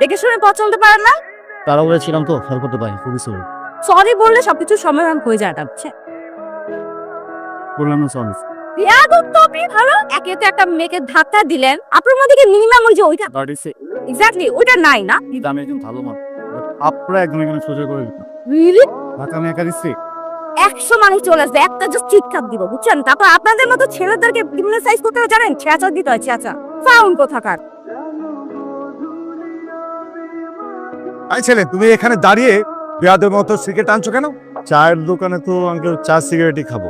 দেখে শুনে পথ চলতে পারেন না? তারা ছিলাম তো খেয়াল করতে পারি খুবই সরি সরি বললে সবকিছু সমাধান হয়ে যায় বললাম না সরি ইয়াদব তো আপনি ভালো? একে তো একটা মেয়েকে ধাক্কা দিলেন। আপনার মধ্যে কি মিনিমাম ওই যে ওইটা? এক্স্যাক্টলি ওইটা নাই না? আমি একজন ভালো মানুষ আপনারা একদম এখানে সোজা করে দিতাম রিয়েলি ঢাকা আমি একা দিচ্ছি একশো মানুষ চলে আসবে একটা জাস্ট চিৎকার দিব বুঝছেন? তারপর আপনাদের মতো ছেলেদেরকে ক্রিমিনালাইজ করতে জানেন? দিতে হয় কোথাকার? আই ছেলে তুমি এখানে দাঁড়িয়ে বেয়াদের মতো সিগারেট আনছো কেন? চায়ের দোকানে তো আঙ্কেল চা সিগারেটই খাব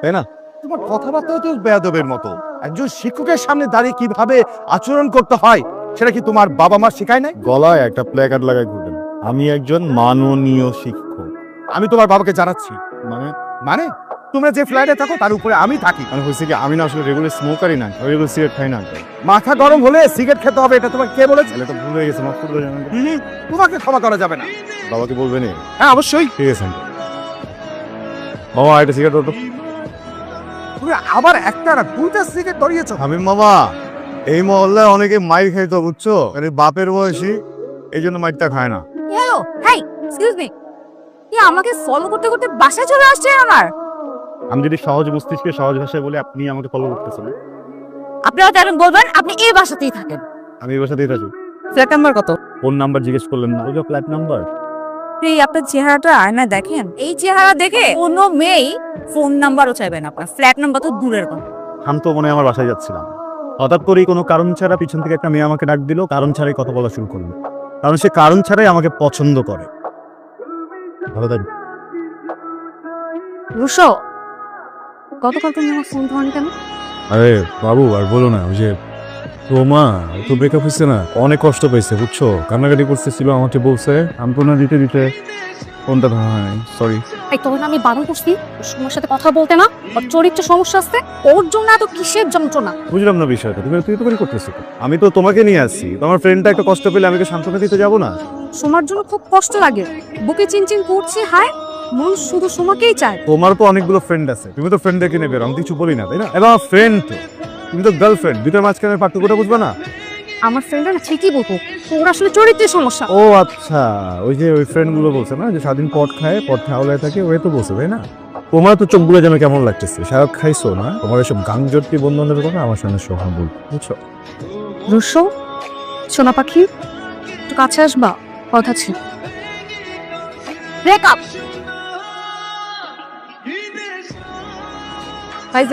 তাই না? তোমার কথাবার্তাও তো বেয়াদবের মতো। একজন শিক্ষকের সামনে দাঁড়িয়ে কীভাবে আচরণ করতে হয় সেটা কি তোমার বাবা মা শেখায় নাই? গলায় একটা প্ল্যাকার্ড লাগাই ঘুরবেন আমি একজন মাননীয় শিক্ষক। আমি তোমার বাবাকে জানাচ্ছি। মানে? মানে? তোমরা যে ফ্ল্যাটে থাকো তার উপরে আমি থাকি। মানে হয়েছে কি আমি না আসলে রেগুলার স্মোকারই না রেগুলার সিগারেট খাই না মাথা গরম হলে সিগারেট খেতে হবে এটা তোমাকে কে বলেছে? তাহলে তো ভুল হয়ে গেছে মাফ করে দেবেন তোমাকে ক্ষমা করা যাবে না। বাবাকে বলবেন হ্যাঁ অবশ্যই। ঠিক আছে। মামা একটা সিগারেট তুমি আবার একটা না দুইটা সিগারেট ধরিয়েছো? আমি মামা এই মহল্লায় অনেকে মাইর খাইতো বুঝছ? আরে বাপের বয়সী এই জন্য মাইরটা খায় না। হ্যালো হাই এক্সকিউজ মি কি আমাকে ফলো করতে করতে বাসায় চলে আসছে আমার। আমি যদি সহজ মস্তিষ্কে সহজ ভাষায় বলে আপনি আমাকে ফলো করতেছেন। আপনারা তো এখন বলবেন আপনি এই বাসাতেই থাকেন। আমি এই বাসাতেই থাকি। ফ্ল্যাট নাম্বার কত? ফোন নাম্বার জিজ্ঞেস করলেন না। ওই যে ফ্ল্যাট নাম্বার এই আপনার চেহারাটা আয়না দেখেন। এই চেহারা দেখে কোনো মেয়েই ফোন নাম্বারও চাইবে না আপনার। ফ্ল্যাট নাম্বার তো দূরের কথা। আমি তো মনে হয় আমার বাসায় যাচ্ছিলাম। হঠাৎ করেই কোনো কারণ ছাড়া পিছন থেকে একটা মেয়ে আমাকে ডাক দিল কারণ ছাড়াই কথা বলা শুরু করল। কারণ সে কারণ ছাড়াই আমাকে পছন্দ করে। ভালো থাকবে রুশো গতকাল তুমি আমার ফোন ধরেন কেন? আরে বাবু আর বলো না ওই যে তো মা তো ব্রেকআপ হয়েছে না। অনেক কষ্ট পেয়েছে বুঝছ? কান্নাকাটি করতেছিল আমাকে বলছে সান্ত্বনা দিতে দিতে ফোনটা ধরা হয় সরি এই তখন আমি বারণ করছি ওর সময়ের সাথে কথা বলতে না ওর চরিত্র সমস্যা আছে ওর জন্য এত কিসের যন্ত্রণা? বুঝলাম না বিষয়টা তুমি তুই তো করে করতেছো আমি তো তোমাকে নিয়ে আসছি তোমার ফ্রেন্ডটা একটা কষ্ট পেলে আমি কি সান্ত্বনা দিতে যাব না? সোমার জন্য খুব কষ্ট লাগে বুকে চিনচিন করছে হায়! মন শুধু সোমাকেই চায়। তোমার তো অনেকগুলো ফ্রেন্ড আছে। তুমি তো ফ্রেন্ডদেরকে নেবে আমি কিছু বলি না তাই না? এবং ফ্রেন্ড তো। তুমি তো গার্লফ্রেন্ড দুটোর মাঝখানে পার্থক্যটা বুঝবে না? আমার ফ্রেন্ডরা না ঠিকই বলব। ওর আসলে চরিত্রের সমস্যা। ও আচ্ছা ওই যে ওই ফ্রেন্ডগুলো বলছে না যে স্বাধীন পট খায় পট খাওয়ালায় থাকে ওই তো বলছে তাই না? তোমার তো চোখগুলো যেন কেমন লাগতেছে। সারা খাইছো না? তোমার এসব গাংজটি বন্ধনের কথা আমার সঙ্গে সোহা বল বুঝছ? রুশো সোনা পাখি একটু কাছে আসবা কথা ছিল। Breakup Hayır